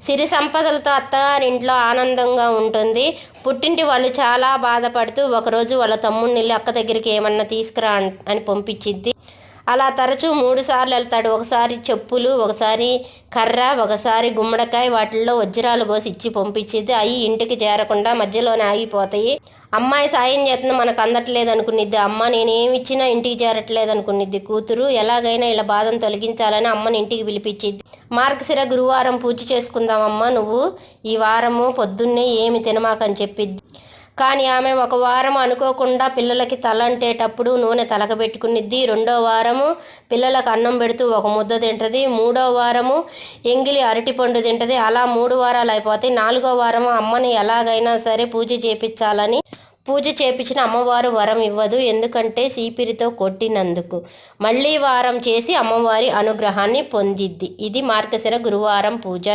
సిరి సంపదలతో అత్తగారింట్లో ఆనందంగా ఉంటుంది. పుట్టింటి వాళ్ళు చాలా బాధపడుతూ ఒకరోజు వాళ్ళ తమ్ముడిని అక్క దగ్గరికి ఏమన్నా తీసుకురా అని పంపించిద్ది. అలా తరచూ మూడు సార్లు వెళ్తాడు. ఒకసారి చెప్పులు ఒకసారి కర్ర ఒకసారి గుమ్మడికాయ వాటిల్లో వజ్రాలు పోసి ఇచ్చి పంపించిద్ది అవి ఇంటికి చేరకుండా మధ్యలోనే ఆగిపోతాయి. అమ్మాయి సాయం చేతను మనకు అందట్లేదు అనుకునిద్ది. అమ్మ నేనేమి ఇచ్చినా ఇంటికి చేరట్లేదు అనుకునిద్ది. కూతురు ఎలాగైనా ఇలా బాధను తొలగించాలని అమ్మని ఇంటికి పిలిపించిద్ది మార్గశిర గురువారం పూజ చేసుకుందామమ్మా నువ్వు ఈ వారము పొద్దున్నే ఏమి తినమాకని చెప్పిద్ది. కానీ ఆమె ఒక వారం అనుకోకుండా పిల్లలకి తలంటేటప్పుడు నూనె తలకబెట్టుకునిద్ది. రెండో వారము పిల్లలకు అన్నం పెడుతూ ఒక ముద్ద తింటది. మూడో వారము ఎంగిలి అరటిపండు తింటది. అలా మూడు వారాలు అయిపోతాయి. నాలుగో వారము అమ్మని ఎలాగైనా సరే పూజ చేపించాలని పూజ చేపించిన అమ్మవారు వరం ఇవ్వదు. ఎందుకంటే సీపిరితో కొట్టినందుకు. మళ్ళీ వారం చేసి అమ్మవారి అనుగ్రహాన్ని పొందిద్ది. ఇది మార్గశిర గురువారం పూజ.